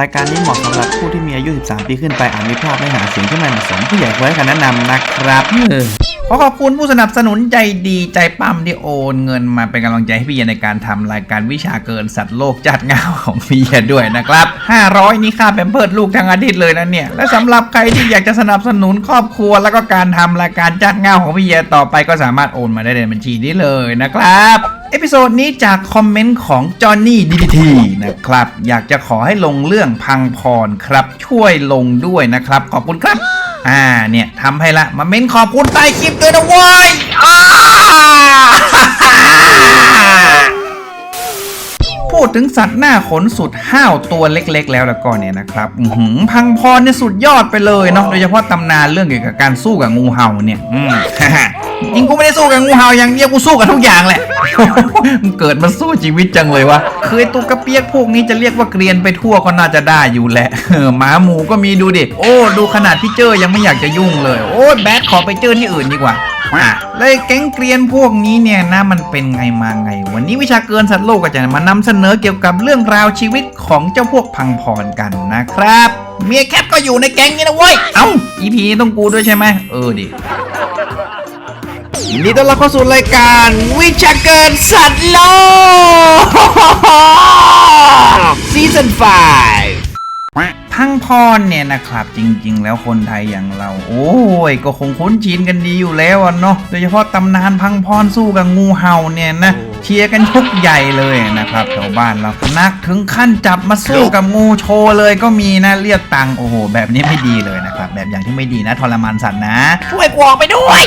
รายการนี้เหมาะสำหรับผู้ที่มีอายุ 13 ปีขึ้นไปอาจมีภาพไม่หาเสียงที่ไม่เหมาะสมผู้ใหญ่ควรให้คำแนะนำนะครับเออขอขอบคุณผู้สนับสนุนใจดีใจปั้มที่โอนเงินมาเป็นกำลังใจให้พี่เยในการทำรายการวิชาเกินสัตว์โลกจัดเงาของพี่เยด้วยนะครับ 500 นี่ค่าแปมเพิร์ดลูกทั้งอาทิตย์เลยนะเนี่ย และสำหรับใครที่อยากจะสนับสนุนครอบครัว แล้วก็การทำรายการจัดเงาของพี่เยต่อไปก็สามารถโอนมาได้ในบัญชีนี้เลยนะครับ เอพิโซดนี้จากคอมเมนต์ของจอห์นนี่ดีทีนะครับ อยากจะขอให้ลงเรื่องพังพรครับ ช่วยลงด้วยนะครับ ขอบคุณครับ อ่าเนี่ยทำให้ละ มาเม้นขอบคุณใต้คลิปด้วยนะเว้ยอ้า ดถึงสัตว์หน้าขนสุดห้าวตัวเล็กๆ แล้วแล้วก็เนี่ยนะครับอื้อหือพังพรเนี่ยสุดยอดไปเลยเนาะโดยเฉพาะตำนานเรื่องเกี่ยวกับการสู้กับงูเห่าเนี่ยอืมจริงกูไม่ได้สู้กับงูเห่าอย่างเดียวกูสู้กับทุกอย่างแหละมึงเกิดมาสู้ชีวิตจังเลยวะเคยตัวกระเปียกพวกนี้จะเรียกว่าเกรียนไปทั่วก็น่าจะได้อยู่แหละเออหมาหมูก็มีดูดิโอ้ ดูขนาดพี่เจอยังไม่อยากจะยุ่งเลย โอ้ยแบทขอไปเจอที่อื่นดีกว่า อะเลยแก๊งเกรียนพวกนี้เนี่ยนะมันเป็นไงมาไง วันนี้วิชาเกินสัตว์โลกก็จะมานำเสนอเกี่ยวกับเรื่องราวชีวิตของเจ้าพวกพังพรกันนะครับ เมียแคทก็อยู่ในแก๊งนี้นะเว้ย เอ้าอีพีต้องกูด้วยใช่ไหมเออดิยินดีต้อนรับเข้าสู่รายการวิชาเกินสัตว์โลกซีซั่น5 พังพรเนี่ยนะครับจริง ๆ แล้วคนไทยอย่างเรา โอ้ยก็คงคุ้นชินกันดีอยู่แล้วอะเนาะโดยเฉพาะตำนานพังพรสู้กับงูเห่าเนี่ยนะเชียร์กันยกใหญ่เลยนะครับแถวบ้านเรานักถึงขั้นจับมาสู้กับงูโชว์เลยก็มีนะเรียกตังค์โอ้โห แบบนี้ไม่ดีเลยนะครับ แบบอย่างที่ไม่ดีนะทรมานสัตว์นะ ช่วยกวอกไปด้วย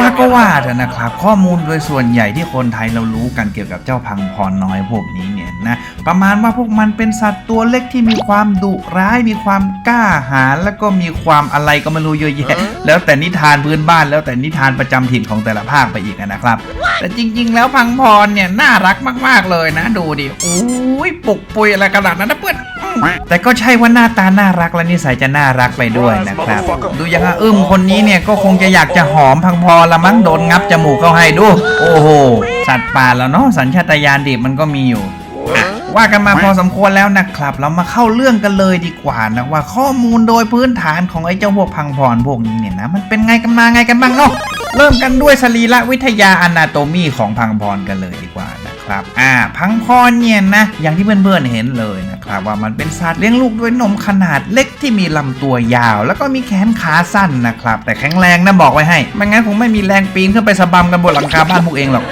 ว่าก็ว่าเถอะนะครับ ข้อมูลโดยส่วนใหญ่ที่คนไทยเรารู้กันเกี่ยวกับเจ้าพังพรน้อยพวกนี้เนี่ย นะประมาณว่าพวกมันเป็นสัตว์ตัวเล็กที่มีความดุร้ายมีความกล้าหาญแล้วก็มีความอะไรก็ไม่รู้เยอะแยะ แล้วแต่นิทานพื้นบ้านแล้วแต่นิทานประจำถิ่นของแต่ละภาคไปอีกอะนะครับ แต่จริง ๆ แล้วพังพรเนี่ยน่ารักมาก ๆเลยนะ ดูดิโอ้ยปุกปุยอะไรขนาดนั้นนะเพื่อนอืมแต่ก็ใช่ว่าหน้าตาน่ารักและนิสัยจะน่ารักไปด้วยนะครับ ดูอย่างอาอึ้มคนนี้เนี่ยก็คงจะอยากจะหอมพังพรละมั้งโดนงับจมูกเข้าให้ดู โอ้โห สัตว์ป่าแล้วเนาะสัญชาตญาณดิบมันก็มีอยู่อะ ว่ากันมาพอสมควรแล้วนะครับ เรามาเข้าเรื่องกันเลยดีกว่านะว่าข้อมูลโดยพื้นฐานของไอ้เจ้าพวกพังพรพวกนี้เนี่ยนะมันเป็นไงกันมาไงกันบ้างเนาะเริ่มกันด้วยสรีระวิทยาอนาโตมีของพังพรกันเลยดีกว่านะครับ อ่า พังพรเนี่ยนะอย่างที่เพื่อนๆเห็นเลยนะ ครับว่ามันเป็นสัตว์เลี้ยงลูกด้วยนมขนาดเล็กที่มีลำตัวยาว แล้วก็มีแขนขาสั้นนะครับ แต่แข็งแรงนะบอกไว้ให้ไม่งั้นคงไม่มีแรงปีนขึ้นไปสะบัมกันบนหลังคาบ้านพวกเองหรอก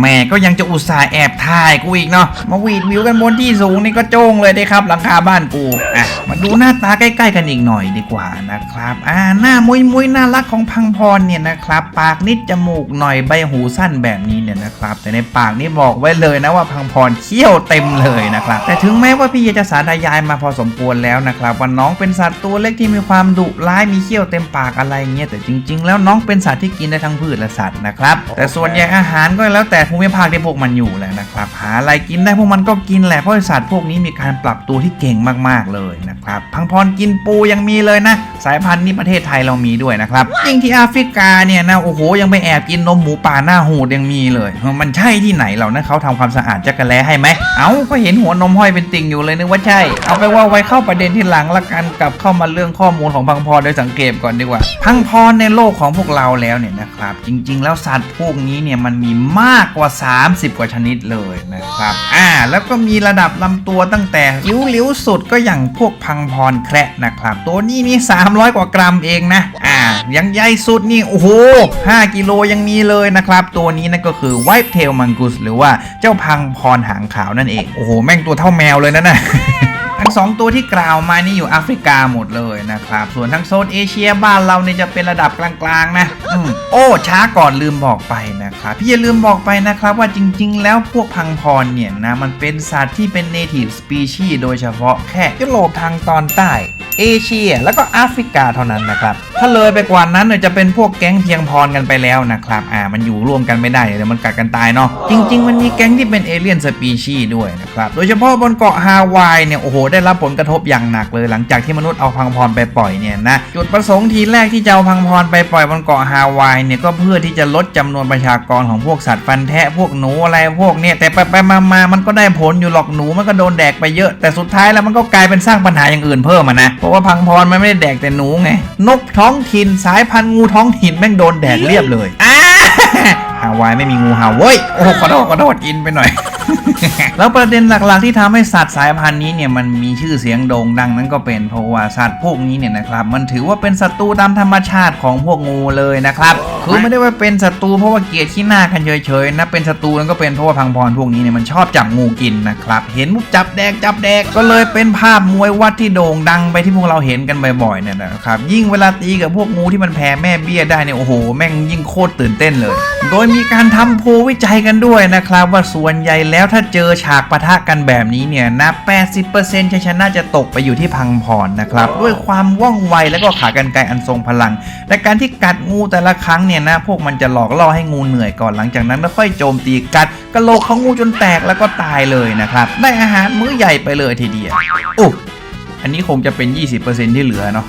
แม่ก็ยังจะอุตส่าห์แอบถ่ายกูอีกเนาะมาวีดวิวกันบนที่สูงนี่ก็โจ้งเลยได้ครับหลังคาบ้านกูอะมาดูหน้าตาใกล้ๆกันอีกหน่อยดีกว่านะครับอ่าหน้ามุยมุยๆน่ารักของพังพรเนี่ยนะครับ ปากนิดจมูกหน่อยใบหูสั้นแบบนี้เนี่ยนะครับ แต่ในปากนี่บอกไว้เลยนะว่าพังพรเขี้ยวเต็มเลยนะครับแต่ถึงแม้ว่าพี่จะสาธยายมาพอสมควรแล้วนะครับว่าน้องเป็นสัตว์ตัวเล็กที่มีความดุร้ายมีเขี้ยวเต็มปากอะไรเงี้ยแต่จริง ๆ แล้วน้องเป็นสัตว์ที่กินได้ทั้งพืชและสัตว์นะครับแต่ส่วนใหญ่อาหารก็แล้วแต่ภูมิภาคที่พวกมันอยู่แหละนะครับหาอะไรกินได้พวกมันก็กินแหละเพราะสัตว์พวกนี้มีการปรับตัวที่เก่งมากๆเลยนะครับพังพรกินปูยังมีเลยนะ สายพันธุ์นี้ประเทศไทยเรามีด้วยนะครับยิ่งที่แอฟริกาเนี่ยนะโอ้โหยังไปแอบกินนมหมูป่าหน้าหูดยังมีเลย มันใช่ที่ไหนเหล่านะเขาทำความสะอาดจักระแล้ให้ไหมเอ้าก็เห็นหัวนมห้อยเป็นติ่งอยู่เลยนึกว่าใช่ เอาไปว่าไว้เข้าประเด็นที่หลังละกันกลับเข้ามาเรื่องข้อมูลของพังพรโดยสังเกตก่อนดีกว่า พังพรในโลกของพวกเราแล้วเนี่ยนะครับ จริง ๆ แล้วสัตว์พวกนี้เนี่ยมันมีมากกว่า 30 กว่าชนิดเลยนะครับอ่าแล้วก็มีระดับลำตัวตั้งแต่ยิ้วหลิวสุดก็อย่างพวกพังพรแคระนะครับ ตัวนี้นี่300 กว่ากรัมเองนะอ่ายังใหญ่สุดนี่โอ้โห5กิโลยังมีเลยนะครับ ตัวนี้นั่นก็คือไวท์เทลมังกุสหรือว่าเจ้าพังพรหางขาวนั่นเองโอ้โหแม่งตัวเท่าแมวเลยนะน่ะทั้งสองตัวที่กล่าวมานี่อยู่แอฟริกาหมดเลยนะครับ ส่วนทั้งโซนเอเชียบ้านเราเนี่ยจะเป็นระดับกลางๆนะอโอ้ช้าก่อนลืมบอกไปนะครับ พี่อย่าลืมบอกไปนะครับว่าจริงๆ แล้วพวกพังพรเนี่ยนะมันเป็นสัตว์ที่เป็น native species โดยเฉพาะแค่ยุโรปทางตอนใต้ เอเชีย แล้วก็แอฟริกาเท่านั้นนะครับ ถ้าเลยไปกว่านั้นเนี่ยจะเป็นพวกแก๊งเพียงพรกันไปแล้วนะครับ อ่า มันอยู่ร่วมกันไม่ได้เดี๋ยวมันกัดกันตายเนาะ จริง ๆ มันมีแก๊งที่เป็นเอเลี่ยนสปีชีด้วยนะครับ โดยเฉพาะบนเกาะฮาวายเนี่ย โอ้โห ได้รับผลกระทบอย่างหนักเลย หลังจากที่มนุษย์เอาพังพรไปปล่อยเนี่ยนะ จุดประสงค์ทีแรกที่จะเอาพังพรไปปล่อยบนเกาะฮาวายเนี่ย ก็เพื่อที่จะลดจำนวนประชากรของพวกสัตว์ฟันแทะพวกหนูอะไรพวกเนี่ย แต่ไปไปมามามันก็ได้ผลอยู่หรอกหนูมันก็โดนแดกไปเยอะ แต่สุดท้ายแล้วมันก็กลายเป็นสร้างปัญหาอย่างอื่นเพิ่มนะ เพราะว่าพังพรมันไม่ได้แดกแต่หนูไง นกท้องถิ่นสายพันธุ์งูท้องถิ่นแม่งโดนแดกเรียบเลยอ่าฮาวายไม่มีงูเห่าเว้ยโอ้ขอโทษขอโทษอินไปหน่อย แล้วประเด็นหลักๆที่ทำให้สัตว์สายพันธุ์นี้เนี่ยมันมีชื่อเสียงโด่งดังนั้นก็เป็นเพราะว่าสัตว์พวกนี้เนี่ยนะครับมันถือว่าเป็นศัตรูตามธรรมชาติของพวกงูเลยนะครับคือไม่ได้ว่าเป็นศัตรูเพราะว่าเกลียดขี้หน้ากันเฉยๆนะเป็นศัตรูนั้นก็เป็นเพราะว่าพังพรพวกนี้เนี่ยมันชอบจับงูกินนะครับเห็นมุกจับแดกจับแดกก็เลยเป็นภาพมวยวัดที่โด่งดังไปที่พวกเราเห็นกันบ่อยๆเนี่ยนะครับยิ่งเวลาตีกับพวกงูที่มันแผ่แม่เบี้ยได้เนี่ยโอ้โหแม่งยิ่งโคตรตื่นเต้นเลย โดยมีการทำโพลวิจัยกันด้วยนะครับว่าส่วนใหญ่แล้วถ้าเจอฉากปะทะกันแบบนี้เนี่ยนะ80%ชัยชนะจะตกไปอยู่ที่พังพรนะครับ ด้วยความว่องไวและก็ขากรรไกรอันทรงพลัง และการที่กัดงูแต่ละครั้งเนี่ยนะพวกมันจะหลอกล่อให้งูเหนื่อยก่อนหลังจากนั้นแล้วค่อยโจมตีกัดกระโหลกของงูจนแตกแล้วก็ตายเลยนะครับ ได้อาหารมื้อใหญ่ไปเลยทีเดียวโอ้ อันนี้คงจะเป็น 20%ที่เหลือเนาะ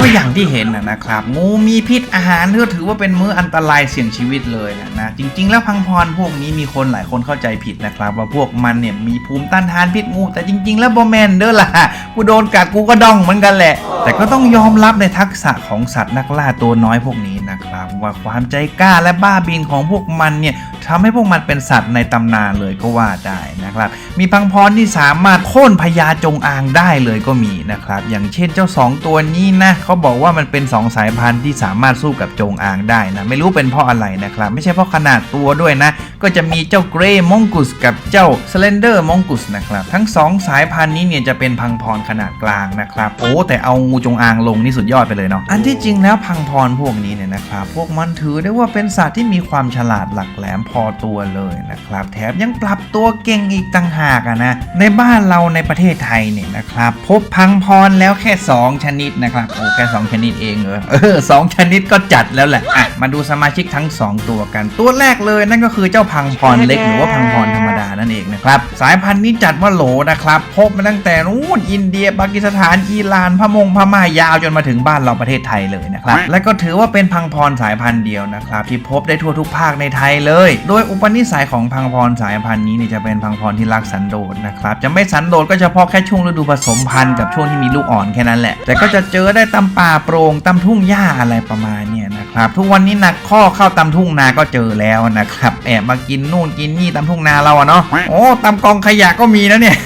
ก็อย่างที่เห็นนะนะครับ งูมีพิษอาหารก็ถือว่าเป็นมื้ออันตรายเสี่ยงชีวิตเลยนะนะจริง ๆ แล้วพังพรพวกนี้มีคนหลายคนเข้าใจผิดนะครับ ว่าพวกมันเนี่ยมีภูมิต้านทานพิษงู แต่จริง ๆ แล้วบอแมนเด้อล่ะกูโดนกัดกูก็ดองเหมือนกันแหละ แต่ก็ต้องยอมรับในทักษะของสัตว์นักล่าตัวน้อยพวกนี้นะครับ ว่าความใจกล้าและบ้าบินของพวกมันเนี่ย ทำให้พวกมันเป็นสัตว์ในตำนานเลยก็ว่าได้นะครับ มีพังพรที่สามารถโค่นพญาจงอางได้เลยก็มีนะครับ อย่างเช่นเจ้า 2 ตัวนี้นะเขาบอกว่ามันเป็น 2 สายพันธุ์ที่สามารถสู้กับจงอางได้นะ ไม่รู้เป็นเพราะอะไรนะครับ ไม่ใช่เพราะขนาดตัวด้วยนะ ก็จะมีเจ้าเกรย์มงกุสกับเจ้าสเลนเดอร์มงกุสนะครับ ทั้ง 2 สายพันธุ์นี้เนี่ยจะเป็นพังพรขนาดกลางนะครับโอ้แต่เอางูจงอางลงนี่สุดยอดไปเลยเนาะอันที่จริงแล้วพังพรพวกนี้เนี่ยนะครับพวกมันถือได้ว่าเป็นสัตว์ที่มีความฉลาดหลักแหลมพออตัวเลยนะครับ แถมยังปรับตัวเก่งอีกต่างหากนะ ในบ้านเราในประเทศไทยเนี่ยนะครับ พบพังพรแล้วแค่ 2 ชนิดนะครับโอ้แค่ 2 ชนิดเองเหรอเออสองชนิดก็จัดแล้วแหละอะมาดูสมาชิกทั้ง 2 ตัวกัน ตัวแรกเลยนั่นก็คือเจ้าพังพรเล็กหรือว่าพังพรธรรมดานั่นเองนะครับ สายพันธุ์นี้จัดว่าโหลนะครับ พบมาตั้งแต่นู้นอินเดียปากีสถานอิหร่านพมงพม่ายาวจนมาถึงบ้านเราประเทศไทยเลยนะครับ และก็ถือว่าเป็นพังพรสายพันธุ์เดียวนะครับ ที่พบได้ทั่วทุกภาคในไทยเลย โดยอุปนิสัยของพังพรสายพันธุ์นี้เนี่ยจะเป็นพังพรที่รักสันโดษนะครับจะไม่สันโดษก็เฉพาะแค่ช่วงฤดูผสมพันธุ์กับช่วงที่มีลูกอ่อนแค่นั้นแหละแต่ก็จะเจอได้ตามป่าโปร่งตามทุ่งหญ้าอะไรประมาณเนี่ย นะครับ ทุกวันนี้นักข้อเข้าตามทุ่งนาก็เจอแล้วนะครับ แอบมากินนู่นกินนี่ตามทุ่งนาเราอะเนาะโอ้ตามกองขยะก็มีนะเนี่ย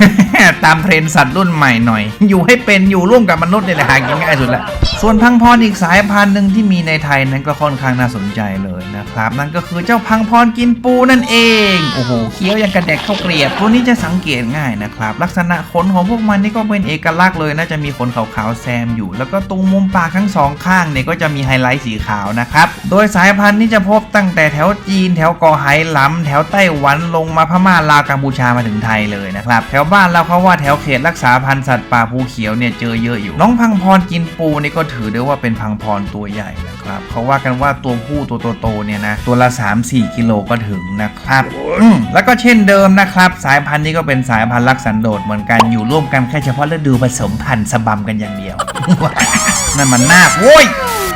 ตามเทรนด์สัตว์รุ่นใหม่หน่อย อยู่ให้เป็นอยู่ร่วมกับมนุษย์เนี่ยแหละหากินง่ายสุดละส่วนพังพรอีกสายพันธุ์หนึ่งที่มีในไทยนั้นก็ค่อนข้างน่าสนใจเลยนะครับ นั่นก็คือเจ้าพังพรกินปูนั่นเองโอ้โหเคี้ยวยังกระแดกข้าวเกลียบตัวนี้จะสังเกตง่ายนะครับ ลักษณะขนของพวกมันนี่ก็เป็นเอกลักษณ์เลยน่าจะมีขนขาวๆแซมอยู่ แล้วก็ตรงมุมปากทั้งสองข้างเนี่ยก็จะมีไฮไลท์สีขาวนะครับ โดยสายพันธุ์นี้จะพบตั้งแต่แถวจีน แถวเกาะไหหลำแถวไต้หวันลงมาพม่าลาวกัมพูชามาถึงไทยเลยนะครับ แถวบ้านเราเขาว่าแถวเขตรักษาพันธุ์สัตว์ป่าภูเขียวเนี่ยเจอเยอะอยู่ น้องพังพรกินปูนี่ก็ถือได้ว่าเป็นพังพรตัวใหญ่นะครับเขาว่ากันว่าตัวผู้ตัวโตๆเนี่ยนะตัวละ 3-4 กิโลก็ถึงนะครับแล้วก็เช่นเดิมนะครับ สายพันธุ์นี้ก็เป็นสายพันธุ์รักสันโดษเหมือนกันอยู่ร่วมกันแค่เฉพาะฤดูผสมพันธุ์สะบำกันอย่างเดียวนั่นมันนาคโว้ย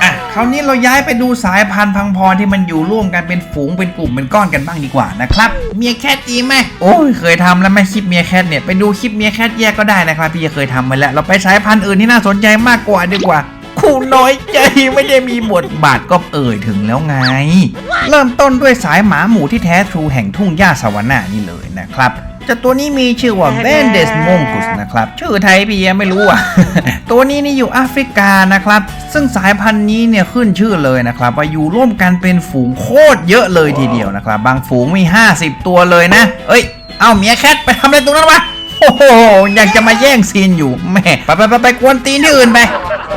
อะคราวนี้เราย้ายไปดูสายพันธุ์พังพรที่มันอยู่ร่วมกันเป็นฝูงเป็นกลุ่มเป็นก้อนกันบ้างดีกว่านะครับ เมียแคทดีไหมโอ้ยเคยทำแล้วไหม่คลิปเมียแคทเนี่ยไปดูคลิปเมียแคทแยกก็ได้นะครับ พี่เคยทำมาแล้ว เราไปสายพันธุ์อื่นที่น่าสนใจมากกว่าดีกว่าคูน้อยใจไม่ได้มีบทบาทก็เอ่ยถึงแล้วไง เริ่มต้นด้วยสายหมาหมูที่แท้ทรูแห่งทุ่งหญ้าสวรรค์นี่เลยนะครับ เจ้าตัวนี้มีชื่อว่าเบนเดสมงกุสนะครับ ชื่อไทยพี่ยังไม่รู้อะ ตัวนี้นี่อยู่แอฟริกานะครับ ซึ่งสายพันธุ์นี้เนี่ยขึ้นชื่อเลยนะครับ ว่าอยู่ร่วมกันเป็นฝูงโคตรเยอะเลยทีเดียวนะครับ บางฝูงมี 50 ตัวเลยนะ เอ้ย เอาเมียแคทไปทำอะไรตรงนั้นวะ โอ้โห อยากจะมาแย่งซีนอยู่แม่ไปไปไปไปกวนตีนที่อื่นไป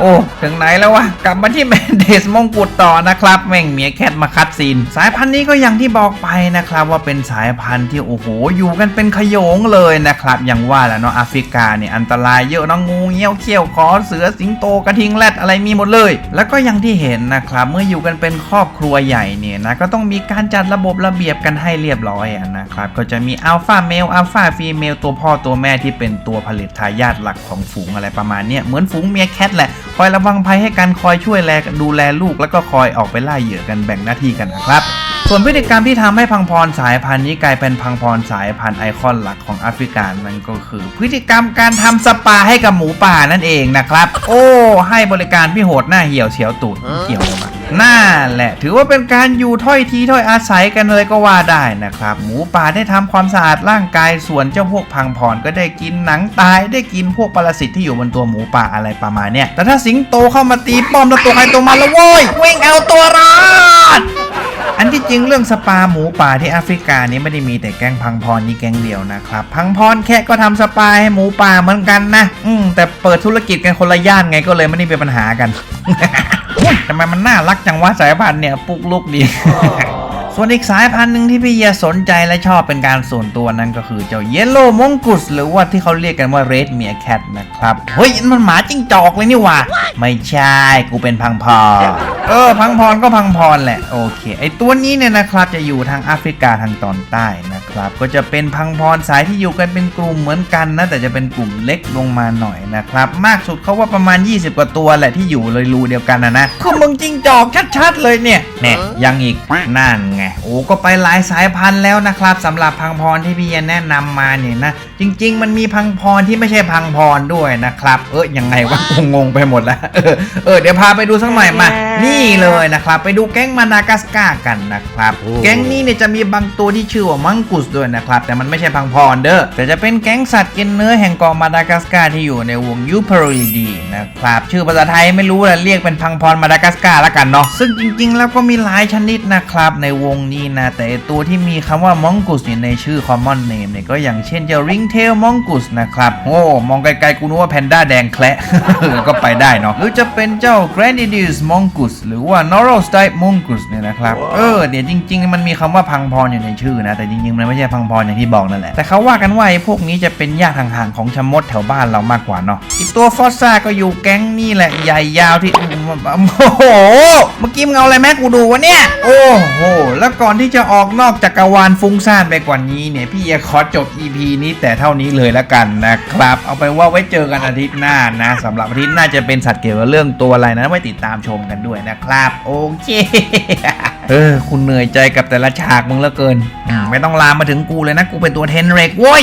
โอ้ ถึงไหนแล้ววะ กลับมาที่แมนเดสมงกุฎต่อนะครับ แม่งเมียแคทมาคัดซีน สายพันธุ์นี้ก็อย่างที่บอกไปนะครับ ว่าเป็นสายพันธุ์ที่ โอ้โห อยู่กันเป็นขโยงเลยนะครับ อย่างว่าแหละเนาะแอฟริกาเนี่ยอันตรายเยอะน้องงูเงี้ยวเขี้ยวขอเสือสิงโตกระทิงแรดอะไรมีหมดเลย แล้วก็อย่างที่เห็นนะครับ เมื่ออยู่กันเป็นครอบครัวใหญ่เนี่ยนะก็ต้องมีการจัดระบบระเบียบกันให้เรียบร้อยนะครับก็จะมีอัลฟาเมลอัลฟาฟีเมลตัวพ่อตัวแม่ที่เป็นตัวผลิตทายาทหลักของฝูงอะไรประมาณเนี้ยเหมือนฝูงเมียแคทแหละ อยระวังภัยให้กันคอยช่วยแลดูแลลูก แล้วก็คอยออกไปล่าเหยื่อกันแบ่งหน้าที่กันนะครับ ส่วนพฤติกรรมที่ทำให้พังพรสายพันธุ์นี้กลายเป็นพังพรสายพันธุ์ไอคอนหลักของแอฟริกานั่นก็คือ พฤติกรรมการทำสปาให้กับหมูป่านั่นเองนะครับ โอ้ ให้บริการพี่โหดหน้าเหี่ยวเฉียวตูดเกี่ยวมาน่าแหละถือว่าเป็นการอยู่ถ้อยทีถ้อยอาศัยกันเลยก็ว่าได้นะครับ หมูป่าได้ทำความสะอาดร่างกายส่วนเจ้าพวกพังพรก็ได้กินหนังตายได้กินพวกปรสิตที่อยู่บนตัวหมูป่าอะไรประมาณเนี้ยแต่ถ้าสิงโตเข้ามาตีป้อมแล้วตัวใครตัวมันแล้วโว้ยวิ่งเอาตัวรอด อันที่จริงเรื่องสปาหมูป่าที่แอฟริกานี้ไม่ได้มีแต่แก๊งพังพรนี่แก๊งเดียวนะครับ พังพรแค่ก็ทำสปาให้หมูป่าเหมือนกันนะ อืมแต่เปิดธุรกิจกันคนละย่านไงก็เลยไม่ได้เป็นปัญหากันทำไมมันน่ารักจังวะสายพันธุ์เนี่ยปุกลุกดี ส่วนอีกสายพันธุ์หนึ่งที่พี่เยียสนใจและชอบเป็นการส่วนตัวนั่นก็คือเจ้าเยลโล่มงกุสหรือว่าที่เขาเรียกกันว่าเรดเมียแคทนะครับ เฮ้ย มันหมาจิ้งจอกเลยนี่หว่า ไม่ใช่ กูเป็นพังพรเออ พังพรก็พังพรแหละ โอเค ไอตัวนี้เนี่ยนะครับจะอยู่ทางแอฟริกาทางตอนใต้น ครับก็จะเป็นพังพรสายที่อยู่กันเป็นกลุ่มเหมือนกันนะแต่จะเป็นกลุ่มเล็กลงมาหน่อยนะครับ มากสุดเขาว่าประมาณ 20 กว่าตัวแหละที่อยู่เลยรูเดียวกันนะนะคือมึงจิ้งจอกชัดๆเลยเนี่ยแน่ยังอีกนั่นไงโอ้ก็ไปหลายสายพันธุ์แล้วนะครับสำหรับพังพรที่พี่แนะนำมาเนี่ยนะจริง ๆ มันมีพังพรที่ไม่ใช่พังพรด้วยนะครับ เออยังไงวะงงๆไปหมดแล้วเออเออเดี๋ยวพาไปดูสักหน่อยมา นี่เลยนะครับ ไปดูแก๊งมาดากัสการ์กันนะครับ แก๊งนี้เนี่ยจะมีบางตัวที่ชื่อว่ามังกุสด้วยนะครับ แต่มันไม่ใช่พังพรเด้อแต่จะเป็นแก๊งสัตว์กินเนื้อแห่งเกาะมาดากัสการ์ที่อยู่ในวงยูเพอริดีนะครับ ชื่อภาษาไทยไม่รู้แหละเรียกเป็นพังพรมาดากัสการ์ละกันเนาะซึ่งจริง ๆ แล้วก็มีหลายชนิดนะครับในวงนี้นะแต่ไอ้ตัวที่มีคำว่ามองกุสเนี่ยในชื่อ common name เนี่ยก็อย่างเช่นเจ้า ringtail mongoose นะครับโอ้มองไกลๆกูนึกว่าแพนด้าแดงแคละก็ไปได้เนาะหรือจะเป็นเจ้า grandidius mongoose หรือว่า normal stripe mongoose เนี่ยนะครับ เออเนี่ยจริง ๆ มันมีคำว่าพังพรอยู่ในชื่อนะ แต่จริง ๆ มันไม่ใช่พังพรอย่างที่บอกนั่นแหละ แต่เขาว่ากันว่าไอ้พวกนี้จะเป็นญาติห่างๆของชะมดแถวบ้านเรามากกว่าเนาะอีกตัวฟอสซ่าก็อยู่แก๊งนี่แหละใหญ่ยาวที่ โอ้โห เมื่อกี้มึงเอาอะไรแม่กูดูวะเนี่ย โอ้โห แล้วก่อนที่จะออกนอกจักรวาลฟุ้งซ่านไปกว่านี้เนี่ย พี่จะขอจบ EP นี้แต่เท่านี้เลยละกันนะครับ เอาไปนว่าไว้เจอกันอาทิตย์หน้านะสำหรับอาทิตย์หน้าจะเป็นสัตว์เกี่ยวกับเรื่องตัวอะไรนะไว้ติดตามชมกันด้วยนะครับ โอเคเออคุณเหนื่อยใจกับแต่ละฉากมึงเหลือเกินไม่ต้องลามมาถึงกูเลยนะ กูเป็นตัวเทนเรกโว้ย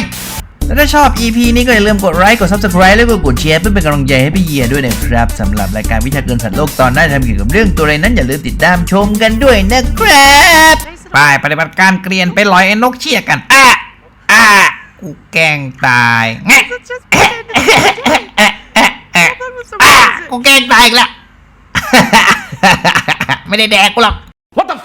แล้วถ้าชอบ EP นี้ก็อย่าลืมกดไลค์ กด Subscribe แล้วก็กดแชร์เพื่อเป็นกำลังใจให้พี่เยียด้วยนะครับสำหรับรายการวิชาเกินสัตว์โลกตอนหน้าจะทำเกี่ยวกับเรื่องตัวอะไรนั้นอย่าลืมติดตามชมกันด้วยนะครับไปปฏิบัติการเกรียนไปลอยไอ้นกเชี่ยกันอะอะกูแกล้งตายแงะอะกูแกล้งตายอีกแล้ว ไม่ได้แดกกูหรอก What the